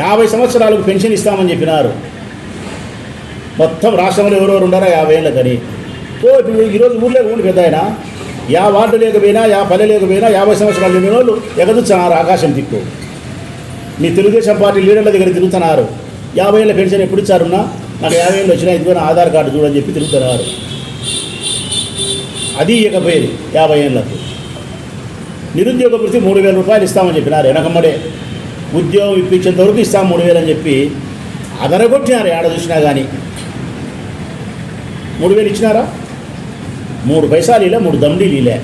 యాభై సంవత్సరాలకు పెన్షన్ ఇస్తామని చెప్పినారు. మొత్తం రాష్ట్రంలో ఎవరెవరు ఉండారా? యాభై ఏళ్ళ కానీ. ఓ ఇప్పుడు ఈరోజు ఊళ్ళో ఉండి పెద్ద ఆయన? యా వార్డు లేకపోయినా యా పల్లె లేకపోయినా యాభై సంవత్సరాలు నిండిన వాళ్ళు ఎగదుస్తున్నారు ఆకాశం దిక్కు. మీ తెలుగుదేశం పార్టీ లీడర్ల దగ్గర తిరుగుతున్నారు. యాభై ఏళ్ళ పెన్షన్ ఎప్పుడు ఇచ్చారున్నా? నాకు యాభై ఏళ్ళు వచ్చినా ఇదిగో ఆధార్ కార్డు చూడని చెప్పి తిరుగుతున్నారు. అది ఇకపోయేది యాభై ఏళ్ళకు. నిరుద్యోగ వృత్తి మూడు వేల రూపాయలు ఇస్తామని చెప్పినారు. వెనకమ్మడే. ఉద్యోగం ఇప్పించేంత వరకు ఇస్తాం మూడు వేలు అని చెప్పి అదరగొట్టినారు. ఏడ చూసినా కానీ మూడు వేలు ఇచ్చినారా? మూడు పైసలు ఇలా మూడు దమ్డీలు ఇలా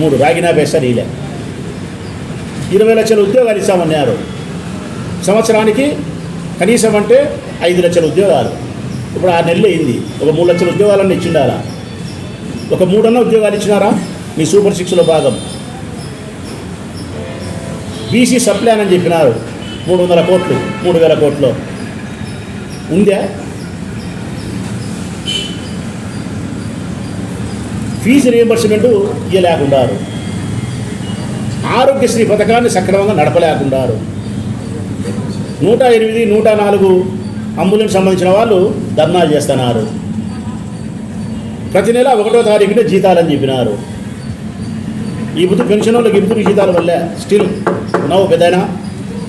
మూడు రాగినా పైసలు ఇలా ఇరవై లక్షల ఉద్యోగాలు ఇస్తామన్నారు. సంవత్సరానికి కనీసం అంటే ఐదు లక్షల ఉద్యోగాలు. ఇప్పుడు ఆరు నెలలు అయింది. ఒక మూడు లక్షల ఉద్యోగాలన్నీ ఇచ్చిండారా ఒక మూడన్న ఉద్యోగాలు ఇచ్చినారా? మీ సూపర్ సిక్స్లో భాగం. బీసీ సప్లాన్ అని చెప్పినారు. మూడు వందల కోట్లు మూడు వేల కోట్లు. ఉందా? ఫీజు రియంబర్స్మెంట్ ఇవ్వలేకుండారు ఆరోగ్యశ్రీ పథకాన్ని సక్రమంగా నడపలేకుండారు. నూట ఎనిమిది నూట నాలుగు అంబులెన్స్ సంబంధించిన వాళ్ళు ధర్నా చేస్తున్నారు. ప్రతి నెల ఒకటో తారీఖున జీతాలని చెప్పినారు. ఈ బుద్ధి పెన్షన్ వాళ్ళకి ఇంపు జీతాల వల్లే స్టిల్ నవ్వు పెద్దయినా?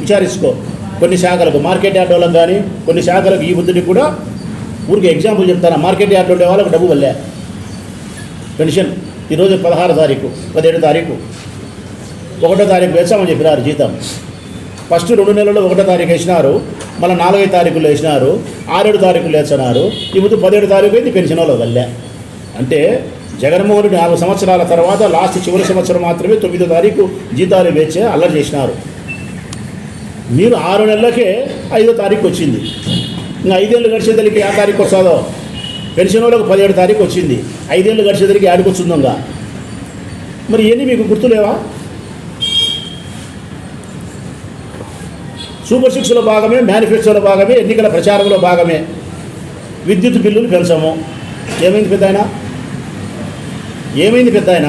విచారించుకో కొన్ని శాఖలకు మార్కెట్ యార్డ్ వాళ్ళకి కానీ కొన్ని శాఖలకు ఈ బుద్ధిని కూడా ఊరికి ఎగ్జాంపుల్ చెప్తాను? మార్కెట్ యార్డ్ ఉండే వాళ్ళకి డబ్బు వల్లే. పెన్షన్ ఈరోజు పదహారు తారీఖు పదిహేడు తారీఖు. ఒకటో తారీఖు వేసామని చెప్పినారు జీతం. ఫస్ట్ రెండు నెలల్లో ఒకటో తారీఖు వేసినారు మళ్ళీ నాలుగైదు తారీఖులు వేసినారు ఆరేడు తారీఖులు వేస్తున్నారు. ఇప్పుడు పదిహేడు తారీఖు అయితే పెన్షన్ వాళ్ళు వల్లే. అంటే జగన్మోహన్ నాలుగు సంవత్సరాల తర్వాత లాస్ట్ చివరి సంవత్సరం మాత్రమే తొమ్మిదో తారీఖు జీతాలు వేచే అల్లరి చేసినారు. మీరు ఆరు నెలలకే ఐదో తారీఖు వచ్చింది. ఇంకా ఐదేళ్ళు గడిచేదలికి ఏ తారీఖు వస్తుందో? పెన్షన్ వాళ్ళకి పదిహేడు తారీఖు వచ్చింది. ఐదేళ్ళు గడిచేదలికి ఆడికి వచ్చిందంగా మరి ఏంటి మీకు గుర్తులేవా? సూపర్ సిక్స్లో భాగమే మేనిఫెస్టోలో భాగమే ఎన్నికల ప్రచారంలో భాగమే. విద్యుత్ బిల్లులు పెంచము. ఏమైంది పెద్ద అయినా ఏమైంది పెద్ద ఆయన?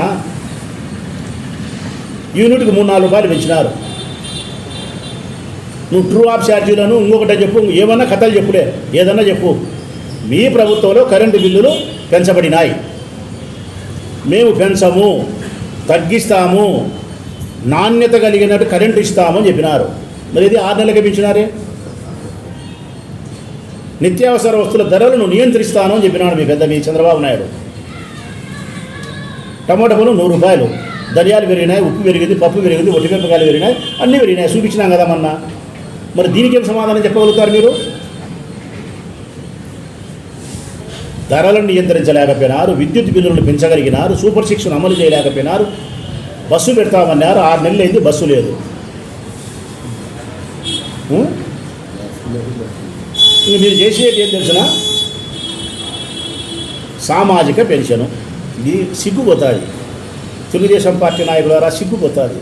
యూనిట్కి మూడు నాలుగు రూపాయలు పెంచినారు. నువ్వు ట్రూ ఆఫ్ ఛార్జీలను ఇంకొకటే చెప్పు ఏమన్నా కథలు చెప్పుడే ఏదన్నా చెప్పు. మీ ప్రభుత్వంలో కరెంటు బిల్లులు పెంచబడినాయి. మేము పెంచము తగ్గిస్తాము నాణ్యత కలిగినట్టు కరెంటు ఇస్తాము అని చెప్పినారు. మరి ఇది ఆరు నెలలకి పెంచినారే? నిత్యావసర వస్తువుల ధరలను నియంత్రిస్తాను అని చెప్పినాడు మీ పెద్ద మీ చంద్రబాబు నాయుడు. టమాటా పళ్ళు నూరు రూపాయలు. ధనియాలు పెరిగినాయి ఉప్పు పెరిగింది పప్పు పెరిగింది ఒట్టిమిరపకాయలు పెరిగినాయి అన్నీ పెరిగినాయి. చూపించినాం కదా మొన్న. మరి దీనికేం సమాధానం చెప్పగలుగుతారు మీరు? ధరలను నియంత్రించలేకపోయినారు విద్యుత్ బిల్లులను పెంచగలిగినారు సూపర్ సిక్స్ను అమలు చేయలేకపోయినారు. బస్సు పెడతామన్నారు ఆరు నెలలు అయింది బస్సు లేదు. మీరు చేసేది ఏం తెలిసిన? సామాజిక పెన్షను. ఇది సిగ్గుపోతుంది తెలుగుదేశం పార్టీ నాయకులారా సిగ్గుపోతుంది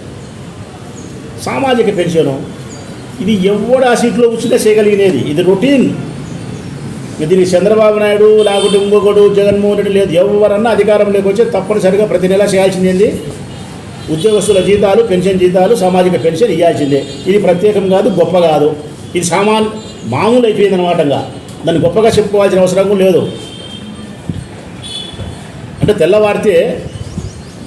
సామాజిక పెన్షను ఇది ఎవడు ఆ సీట్లో కూర్చుంటే చేయగలిగినది? ఇది రొటీన్. దీనికి చంద్రబాబు నాయుడు లేకుంటే ఇంకొకడు జగన్మోహన్ రెడ్డి లేదు. ఎవరన్నా అధికారం వచ్చి తప్పనిసరిగా ప్రతి నెల చేయాల్సింది ఉద్యోగస్తుల జీతాలు పెన్షన్ జీతాలు సామాజిక పెన్షన్ ఇవ్వాల్సిందే. ఇది ప్రత్యేకం కాదు గొప్ప కాదు. ఇది సామాన్ మామూలు అయిపోయింది అనమాటంగా దాన్ని గొప్పగా చెప్పుకోవాల్సిన అవసరం లేదు. అంటే తెల్లవారితే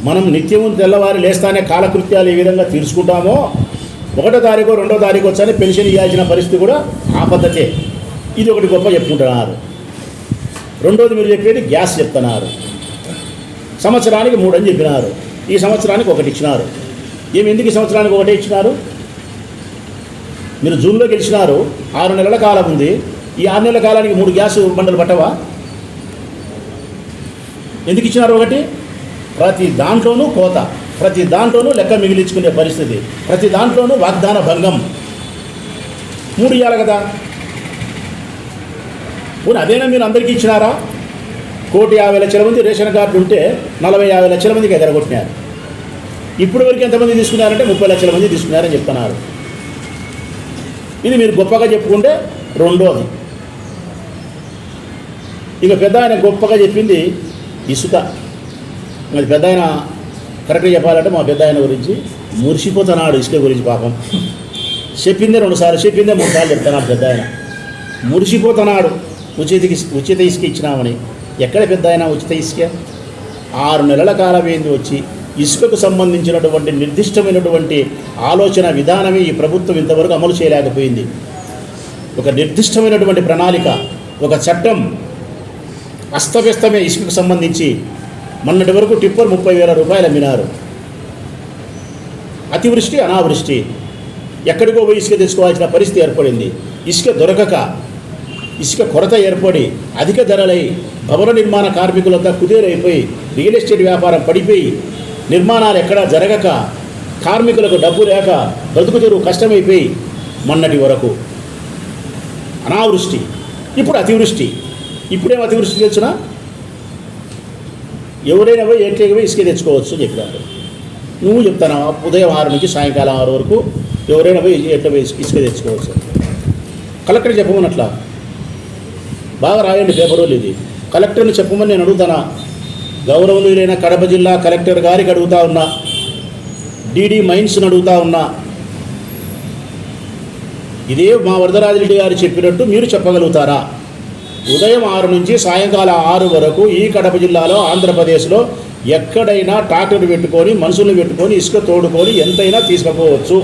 మనం నిత్యము తెల్లవారి లేస్తానే కాలకృత్యాలు ఏ విధంగా తీర్చుకుంటామో ఒకటో తారీఖు రెండో తారీఖు వచ్చానే పెన్షన్ ఇవ్వాల్సిన పరిస్థితి కూడా ఆ పద్ధతే. ఇది ఒకటి గొప్ప చెప్పుకుంటున్నారు. రెండోది మీరు చెప్పేది గ్యాస్ చెప్తున్నారు. సంవత్సరానికి మూడు అని చెప్పినారు. ఈ సంవత్సరానికి ఒకటి ఇచ్చినారు. ఏమి ఎందుకు ఈ సంవత్సరానికి ఒకటే ఇచ్చినారు? మీరు జూన్లో గెలిచినారు. ఆరు నెలల కాలం ఉంది. ఈ ఆరు నెలల కాలానికి మూడు గ్యాస్ బండలు పట్టవా? ఎందుకు ఇచ్చినారు ఒకటి? ప్రతి దాంట్లోనూ కోత ప్రతి దాంట్లోనూ లెక్క మిగిలించుకునే పరిస్థితి ప్రతి దాంట్లోనూ వాగ్దాన భంగం. మూడు ఇవ్వాలి కదా? పోనీ అదేనా మీరు అందరికీ ఇచ్చినారా? కోటి యాభై లక్షల మంది రేషన్ కార్డు ఉంటే నలభై యాభై లక్షల మందికి ఎగరగొట్టినారు ఇప్పుడు వరకు ఎంతమంది తీసుకున్నారంటే ముప్పై లక్షల మంది తీసుకున్నారని చెప్తున్నారు. ఇది మీరు గొప్పగా చెప్పుకుంటే రెండోది. ఇక పెద్ద ఆయన గొప్పగా చెప్పింది ఇసుక. మరి పెద్ద ఆయన కరెక్ట్గా చెప్పాలంటే మా పెద్ద ఆయన గురించి మురిసిపోతున్నాడు ఇసుక గురించి పాపం. చెప్పిందే రెండుసార్లు చెప్పిందే మూడు సార్లు చెప్తున్నాడు పెద్ద ఆయన మురిసిపోతున్నాడు. ఉచిత ఉచిత ఇసుక ఇచ్చినామని. ఎక్కడ పెద్ద ఆయన ఉచిత ఇసుక? ఆరు నెలల కాలం వచ్చి ఇసుకకు సంబంధించినటువంటి నిర్దిష్టమైనటువంటి ఆలోచన విధానమే ఈ ప్రభుత్వం ఇంతవరకు అమలు చేయలేకపోయింది. ఒక నిర్దిష్టమైనటువంటి ప్రణాళిక ఒక చట్టం అస్తవ్యస్తమే ఇసుకకు సంబంధించి మొన్నటి వరకు టిప్పర్ ముప్పై వేల రూపాయలు అమ్మినారు. అతివృష్టి అనావృష్టి. ఎక్కడికో పోయి ఇసుక తెచ్చుకోవాల్సిన పరిస్థితి ఏర్పడింది. ఇసుక దొరకక ఇసుక కొరత ఏర్పడి అధిక ధరలై భవన నిర్మాణ కార్మికులంతా కుదేరైపోయి రియల్ ఎస్టేట్ వ్యాపారం పడిపోయి నిర్మాణాలు ఎక్కడా జరగక కార్మికులకు డబ్బు లేక బ్రతుకు తెరువు కష్టమైపోయి మొన్నటి వరకు. అనావృష్టి ఇప్పుడు అతివృష్టి. ఇప్పుడేం అతివృష్టి తెచ్చునా? ఎవరైనా పోయి ఏట్లేకి పోయి ఇసుక తెచ్చుకోవచ్చు అని చెప్పినారు. నువ్వు చెప్తాను ఉదయం ఆరు నుంచి సాయంకాలం ఆరు వరకు ఎవరైనా పోయి ఎట్లా పోయి ఇసుక తెచ్చుకోవచ్చు కలెక్టర్ చెప్పమన్నట్లా? బాగా రాయండి పేపర్ వాళ్ళు ఇది. కలెక్టర్ని చెప్పమని నేను అడుగుతానా? గౌరవనీయులైన కడప జిల్లా కలెక్టర్ గారికి అడుగుతా ఉన్నా. డీడీ మైన్స్ని అడుగుతా ఉన్నా. ఇదే మా వరదరాజరెడ్డి గారు చెప్పినట్టు మీరు చెప్పగలుగుతారా? ఉదయం ఆరు నుంచి సాయంకాలం ఆరు వరకు ఈ కడప జిల్లాలో ఆంధ్రప్రదేశ్లో ఎక్కడైనా ట్రాక్టర్ పెట్టుకొని మనుషులు పెట్టుకొని ఇసుక తోడుకొని ఎంతైనా తీసుకుపోవచ్చు.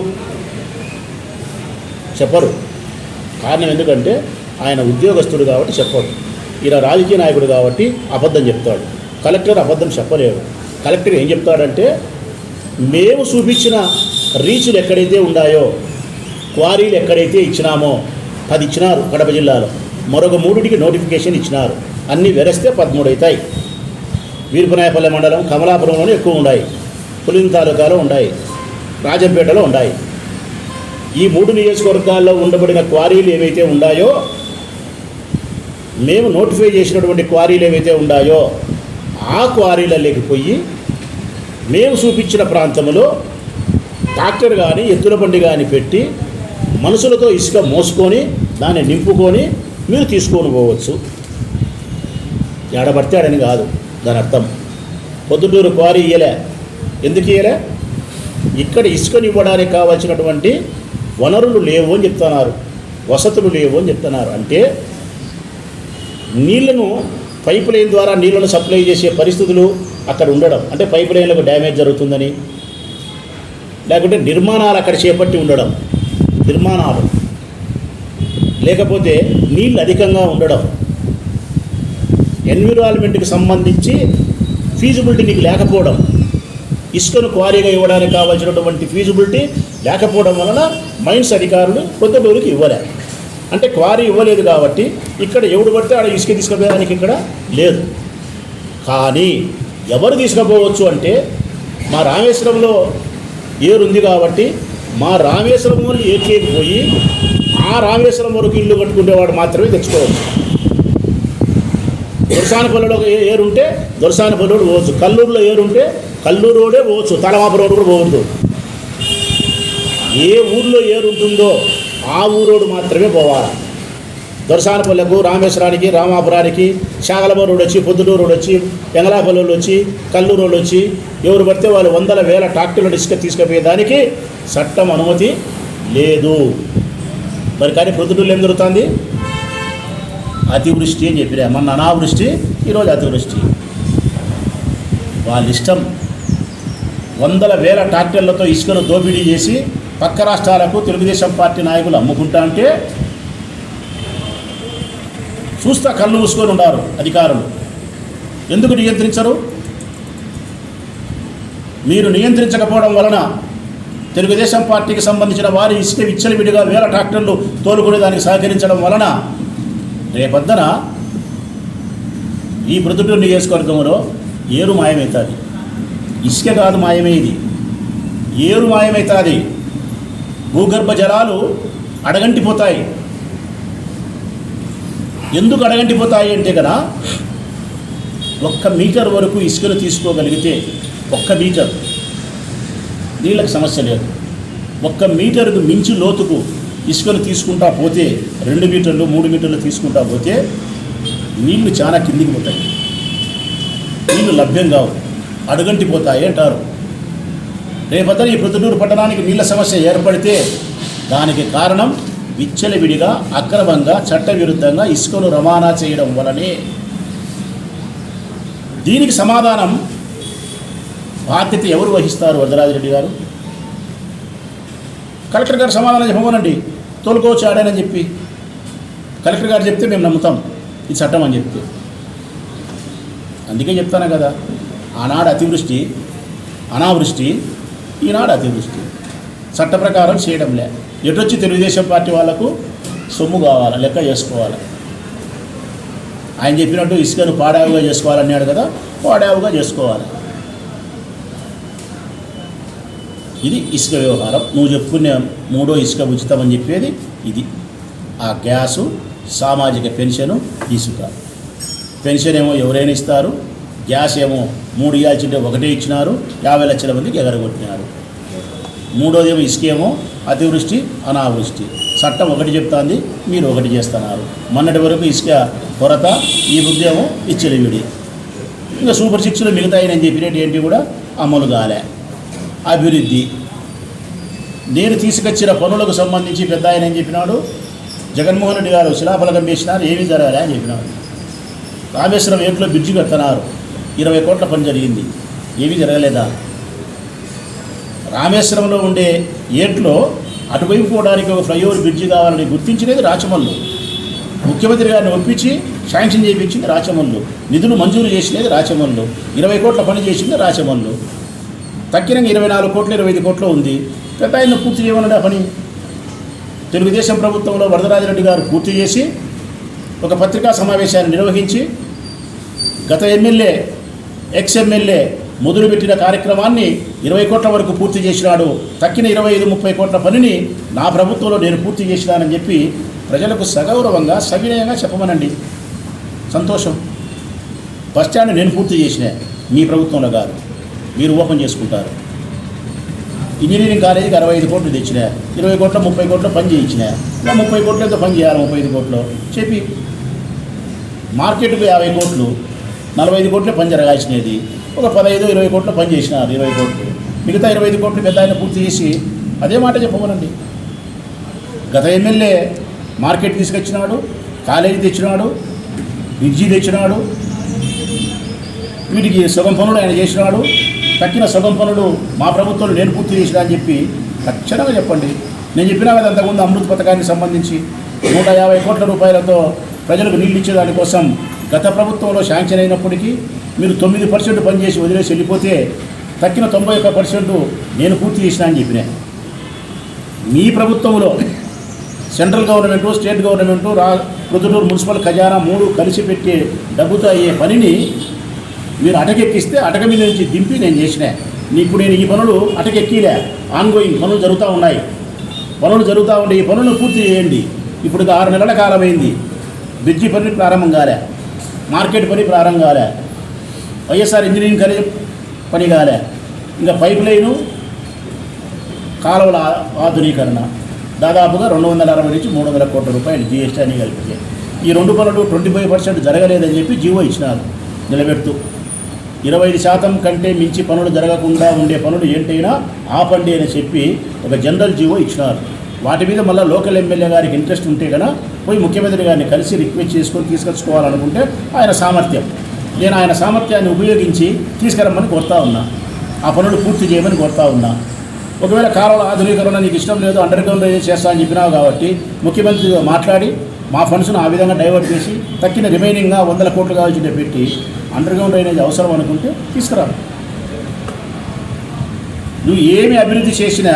చెప్పరు. కారణం ఎందుకంటే ఆయన ఉద్యోగస్తుడు కాబట్టి చెప్పడు. ఈయన రాజకీయ నాయకుడు కాబట్టి అబద్ధం చెప్తాడు. కలెక్టర్ అబద్ధం చెప్పలేడు. కలెక్టర్ ఏం చెప్తాడంటే మేము చూపించిన రీచ్లు ఎక్కడైతే ఉన్నాయో క్వారీలు ఎక్కడైతే ఇచ్చినామో పది ఇచ్చినారు కడప జిల్లాలో. మరొక మూడుటికి నోటిఫికేషన్ ఇచ్చినారు. అన్నీ వెరస్తే పదమూడు అవుతాయి వీరపనాయపల్లి మండలం కమలాపురంలోనే ఎక్కువ ఉన్నాయి పులిన్ తాలూకాలో ఉన్నాయి రాజంపేటలో ఉన్నాయి ఈ మూడు నియోజకవర్గాల్లో ఉండబడిన క్వారీలు ఏవైతే ఉన్నాయో మేము నోటిఫై చేసినటువంటి క్వారీలు ఏవైతే ఉన్నాయో ఆ క్వారీలలోకి పోయి మేము చూపించిన ప్రాంతంలో ట్రాక్టర్ కానీ ఎత్తుల బండి కానీ పెట్టి మనుషులతో ఇసుక మోసుకొని దాన్ని నింపుకొని మీరు తీసుకొని పోవచ్చు. ఎడబడితే ఆడని కాదు దాని అర్థం. పొద్దుటూరు క్వారీ ఇయ్యలే. ఎందుకు ఇయ్యలే? ఇక్కడ ఇసుకని ఇవ్వడానికి కావాల్సినటువంటి వనరులు లేవు అని చెప్తున్నారు. వసతులు లేవు అని చెప్తున్నారు. అంటే నీళ్ళను పైప్ లైన్ ద్వారా నీళ్ళను సప్లై చేసే పరిస్థితులు అక్కడ ఉండడం. అంటే పైప్ లైన్లకు డ్యామేజ్ జరుగుతుందని. లేకుంటే నిర్మాణాలు అక్కడ చేపట్టి ఉండడం. నిర్మాణాలు. లేకపోతే నీళ్ళు అధికంగా ఉండడం. ఎన్విరాన్మెంట్కి సంబంధించి ఫీజిబిలిటీ నీకు లేకపోవడం. ఇసుకను క్వారీగా ఇవ్వడానికి కావాల్సినటువంటి ఫీజిబిలిటీ లేకపోవడం వలన మైన్స్ అధికారులు కొత్తడూరుకి ఇవ్వలే. అంటే క్వారీ ఇవ్వలేదు కాబట్టి ఇక్కడ ఎవడు పడితే ఆడ ఇసుక తీసుకుపోయడానికి ఇక్కడ లేదు. కానీ ఎవరు తీసుకుపోవచ్చు అంటే మా రామేశ్వరంలో ఏరుంది కాబట్టి మా రామేశ్వరం ఏకేకి పోయి ఆ రామేశ్వరం వరకు ఇల్లు కట్టుకునేవాడు మాత్రమే తెచ్చుకోవచ్చు. దొరసానపల్లిలో ఏ ఏరుంటే దొరసానపల్లి పోవచ్చు. కల్లూరులో ఏరుంటే కల్లూరు రోడే పోవచ్చు. తలవాపు రోడ్డు కూడా పోవద్దు. ఏ ఊర్లో ఏరు ఉంటుందో ఆ ఊరోడు మాత్రమే పోవాలి. దొరసానపల్లెకు రామేశ్వరానికి రామాపురానికి శాగలబో రోడ్ వచ్చి పొద్దుటూరు రోడ్ వచ్చి ఎంగలాపల్లి వచ్చి కల్లూరు వాళ్ళు వచ్చి ఎవరు పడితే వాళ్ళు వందల వేల ట్రాక్టర్లు ఇసుక తీసుకుపోయేదానికి చట్టం అనుమతి లేదు. మరి కానీ పొద్దుటూరులో ఏం జరుగుతుంది? అతివృష్టి అని చెప్పినా మొన్న అనావృష్టి ఈరోజు అతివృష్టి. వాళ్ళ ఇష్టం వందల వేల ట్రాక్టర్లతో ఇసుకను దోపిడీ చేసి పక్క రాష్ట్రాలకు తెలుగుదేశం పార్టీ నాయకులు అమ్ముకుంటా అంటే చూస్తా కళ్ళు మూసుకొని ఉన్నారు అధికారులు. ఎందుకు నియంత్రించరు? మీరు నియంత్రించకపోవడం వలన తెలుగుదేశం పార్టీకి సంబంధించిన వారి ఇసుక విచ్చలవిడిగా వేల ట్రాక్టర్లు తోలుకునే దానికి సహకరించడం వలన రేపొద్దున ఈ ప్రొద్దుటూరు నియోజకవర్గంలో ఏరు మాయమవుతుంది. ఇసుక కాదు మాయమేది ఏరు మాయమవుతుంది. భూగర్భ జలాలు అడగంటిపోతాయి. ఎందుకు అడగంటిపోతాయి అంటే కదా ఒక్క మీటర్ వరకు ఇసుకను తీసుకోగలిగితే ఒక్క మీటర్ నీళ్ళకి సమస్య లేదు. ఒక్క మీటర్కు మించి లోతుకు ఇసుకను తీసుకుంటా పోతే రెండు మీటర్లు మూడు మీటర్లు తీసుకుంటా పోతే నీళ్ళు చాలా కిందికి పోతాయి. నీళ్ళు లభ్యం కావు. అడుగంటిపోతాయి అంటారు. రేపొద్దున ఈ ప్రొద్దుటూరు పట్టణానికి నీళ్ళ సమస్య ఏర్పడితే దానికి కారణం విచ్చలవిడిగా అక్రమంగా చట్టవిరుద్ధంగా ఇసుకను రవాణా చేయడం వలనే. దీనికి సమాధానం బాధ్యత ఎవరు వహిస్తారు వరదరాజరెడ్డి గారు? కలెక్టర్ గారు సమాధానం చెప్పమనండి. తోలుకోవచ్చు ఆడానని చెప్పి. కలెక్టర్ గారు చెప్తే మేము నమ్ముతాం. ఇది చట్టం అని చెప్తే. అందుకే చెప్తాను కదా? ఆనాడు అతివృష్టి అనావృష్టి ఈనాడు అతివృష్టి. చట్ట ప్రకారం చేయడంలే ఎటొచ్చి తెలుగుదేశం పార్టీ వాళ్ళకు సొమ్ము కావాలి లెక్క చేసుకోవాలి? ఆయన చెప్పినట్టు ఇసుకను పాడావుగా చేసుకోవాలన్నాడు కదా పాడావుగా చేసుకోవాలి. ఇది ఇసుక వ్యవహారం. నువ్వు చెప్పుకునే మూడో ఇసుక ఉచితం అని చెప్పేది ఇది. ఆ గ్యాసు సామాజిక పెన్షను ఇసుక పెన్షన్ ఏమో ఎవరైనా ఇస్తారు. గ్యాస్ ఏమో మూడు ఇవ్వాల్సింటే ఒకటే ఇచ్చినారు. యాభై లక్షల మందికి ఎగరగొట్టినారు. మూడోదేమో ఇసుకేమో ఇసుక ఏమో అతివృష్టి అనావృష్టి. చట్టం ఒకటి చెప్తాంది మీరు ఒకటి చేస్తున్నారు. మొన్నటి వరకు ఇసుక కొరత ఈ ఉద్యమం ఏమో ఇచ్చలివిడి ఇంకా సూపర్ సిక్స్లో మిగతా ఆయన చెప్పినట్టు ఏంటి కూడా అమలు కాలే. అభివృద్ధి. నేను తీసుకొచ్చిన పనులకు సంబంధించి పెద్ద ఆయన ఏం చెప్పినాడు? జగన్మోహన్ రెడ్డి గారు శిలాఫలకం వేసినారు ఏమీ జరగాలి అని చెప్పినాడు. రామేశ్వరం ఏట్లో బ్రిడ్జి కడుతున్నారు. ఇరవై కోట్ల పని జరిగింది. ఏమీ జరగలేదా? రామేశ్వరంలో ఉండే ఏట్లో అటువైపు పోవడానికి ఒక ఫ్లైఓవర్ బ్రిడ్జి కావాలని గుర్తించినది రాచమల్లు. ముఖ్యమంత్రి గారిని ఒప్పించి శాంక్షన్ చేయించింది రాచమల్లు. నిధులు మంజూరు చేసినది రాచమల్లు. ఇరవై కోట్ల పని చేసింది రాచమల్లు. తక్కినంగా ఇరవై నాలుగు కోట్లు ఇరవై ఐదు కోట్లు ఉంది. పెద్ద ఆయన పూర్తి చేయమన్నాడు ఆ పని? తెలుగుదేశం ప్రభుత్వంలో వరదరాజరెడ్డి గారు పూర్తి చేసి ఒక పత్రికా సమావేశాన్ని నిర్వహించి గత ఎమ్మెల్యే ఎక్స్ ఎమ్మెల్యే మొదలుపెట్టిన కార్యక్రమాన్ని ఇరవై కోట్ల వరకు పూర్తి చేసినాడు. తక్కిన ఇరవై ఐదు ముప్పై కోట్ల పనిని నా ప్రభుత్వంలో నేను పూర్తి చేసినానని చెప్పి ప్రజలకు సగౌరవంగా సవినయంగా చెప్పమనండి. సంతోషం. బస్ నేను పూర్తి చేసిన మీ ప్రభుత్వంలో కాదు. మీరు ఓపెన్ చేసుకుంటారు. ఇంజనీరింగ్ కాలేజీకి అరవై ఐదు కోట్లు తెచ్చిన ఇరవై కోట్ల ముప్పై కోట్ల పని చేయించిన ఇంకా ముప్పై కోట్లతో పని చేయాలి ముప్పై ఐదు కోట్లు. చెప్పి మార్కెట్కు యాభై కోట్లు నలభై ఐదు కోట్లే పని జరగాల్సినది. ఒక పదహైదు ఇరవై కోట్లు పని చేసినారు ఇరవై కోట్లు. మిగతా ఇరవై ఐదు కోట్లు పెద్ద ఆయన పూర్తి చేసి అదే మాట చెప్పమనండి. గత ఎమ్మెల్యే మార్కెట్ తీసుకొచ్చినాడు కాలేజీ తెచ్చినాడు బ్రిడ్జి తెచ్చినాడు వీటికి సగం పనులు ఆయన చేసినాడు తక్కిన సగం పనులు మా ప్రభుత్వంలో నేను పూర్తి చేసిన అని చెప్పి ఖచ్చితంగా చెప్పండి. నేను చెప్పినా కదా అంతకుముందు అమృత్ పథకానికి సంబంధించి నూట యాభై కోట్ల రూపాయలతో ప్రజలకు నీళ్ళు ఇచ్చే దానికోసం గత ప్రభుత్వంలో శాంక్షన్ అయినప్పటికీ మీరు తొమ్మిది పర్సెంట్ పనిచేసి వదిలేసి వెళ్ళిపోతే తక్కిన తొంభై ఒక్క పర్సెంట్ నేను పూర్తి చేసిన అని చెప్పిన. మీ ప్రభుత్వంలో సెంట్రల్ గవర్నమెంటు స్టేట్ గవర్నమెంటు రా ప్రొద్దుటూరు మున్సిపల్ ఖజానా మూడు కలిసి పెట్టే డబ్బుతో అయ్యే పనిని మీరు అటకెక్కిస్తే అటక మీద నుంచి దింపి నేను చేసిన. ఇప్పుడు నేను ఈ పనులు అటకెక్కిలే. ఆన్గోయింగ్ పనులు జరుగుతూ ఉన్నాయి. పనులు జరుగుతూ ఉండే ఈ పనులను పూర్తి చేయండి. ఇప్పుడు ఆరు నెలల కాలమైంది. బ్రిడ్జి పని ప్రారంభం కాలే. మార్కెట్ పని ప్రారంభం కాలే. వైఎస్ఆర్ ఇంజనీరింగ్ కాలేజ్ పని కాలే. ఇంకా పైప్ లైను కాలువల ఆధునీకరణ. దాదాపుగా రెండు వందల అరవై నుంచి మూడు వందల కోట్ల రూపాయలు జిఎస్టీ అని కలిపితే ఈ రెండు పనులు ట్వంటీ ఫైవ్ పర్సెంట్ జరగలేదని చెప్పి జీవో ఇచ్చినారు. నిలబెడుతూ. ఇరవై ఐదు శాతం కంటే మించి పనులు జరగకుండా ఉండే పనులు ఏంటైనా ఆపండి అని చెప్పి ఒక జనరల్ జీవో ఇచ్చినారు. వాటి మీద మళ్ళీ లోకల్ ఎమ్మెల్యే గారికి ఇంట్రెస్ట్ ఉంటే కనుక పోయి ముఖ్యమంత్రి గారిని కలిసి రిక్వెస్ట్ చేసుకొని తీసుకొచ్చుకోవాలనుకుంటే ఆయన సామర్థ్యం. నేను ఆయన సామర్థ్యాన్ని ఉపయోగించి తీసుకురమ్మని కోరుతా ఉన్నా. ఆ పనులు పూర్తి చేయమని కోరుతా ఉన్నా. ఒకవేళ కాలువల ఆధునీకరణ నీకు ఇష్టం లేదు అండర్ గ్రౌండ్ చేస్తా అని చెప్పినావు కాబట్టి ముఖ్యమంత్రితో మాట్లాడి మా ఫండ్స్ను ఆ విధంగా డైవర్ట్ చేసి తక్కిన రిమైనింగ్గా వందల కోట్లు కావాల్సిందే పెట్టి అండర్గ్రౌండ్ డ్రైనేజ్ అవసరం అనుకుంటే తీసుకురా నువ్వు ఏమి అభివృద్ధి చేసినా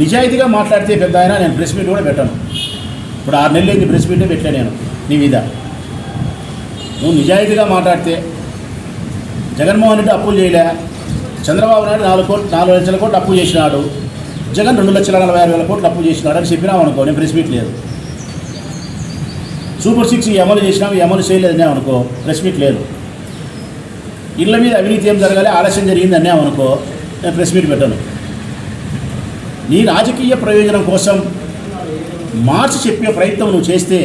నిజాయితీగా మాట్లాడితే పెద్ద అయినా నేను ప్రెస్ మీట్ కూడా పెట్టను. ఇప్పుడు ఆరు నెలలు అయింది ప్రెస్ మీటే పెట్టా నేను నీ మీద. నువ్వు నిజాయితీగా మాట్లాడితే జగన్మోహన్ రెడ్డి అప్పులు చేయలే చంద్రబాబు నాయుడు నాలుగు కోట్లు నాలుగు లక్షల కోట్లు అప్పు చేసినాడు జగన్ రెండు లక్షల నలభై ఆరు వేల కోట్లు అప్పు చేసినాడు అని చెప్పినావు అనుకో నేను ప్రెస్ మీట్ లేదు. సూపర్ సిక్స్ అమలు చేసినాం అమలు చేయలేదని అనుకో ప్రెస్ మీట్ లేదు. ఇళ్ళ మీద అవినీతి ఏం జరగాలి ఆలస్యం జరిగింది అన్నాం అనుకో నేను ప్రెస్ మీట్ పెట్టను. నీ రాజకీయ ప్రయోజనం కోసం మార్చి చెప్పే ప్రయత్నం నువ్వు చేస్తే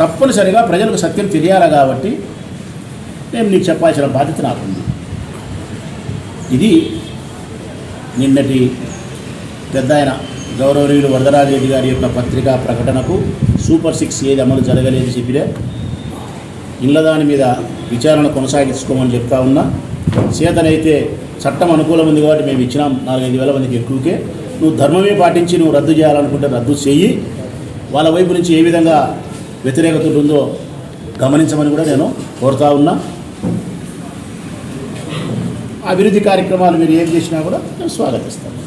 తప్పనిసరిగా ప్రజలకు సత్యం తెలియాలి కాబట్టి నేను నీకు చెప్పాల్సిన బాధ్యత నాకుంది. ఇది నిన్నటి పెద్ద ఆయన గౌరవనీయులు వరదరాజరెడ్డి గారి యొక్క పత్రికా ప్రకటనకు సూపర్ సిక్స్ ఏది అమలు జరగలేదు చెప్పినా ఇళ్ళ దాని మీద విచారణ కొనసాగించుకోమని చెప్తా ఉన్నా. చేతనైతే చట్టం అనుకూలం ఉంది కాబట్టి మేము ఇచ్చినాం నాలుగైదు వేల మందికి ఎక్కువకే. నువ్వు ధర్మమే పాటించి నువ్వు రద్దు చేయాలనుకుంటే రద్దు చేయి వాళ్ళ వైపు నుంచి ఏ విధంగా వ్యతిరేకత ఉందో గమనించమని కూడా నేను కోరుతా ఉన్నా. అభివృద్ధి కార్యక్రమాలు మీరు ఏం చేసినా కూడా నేను స్వాగతిస్తాను.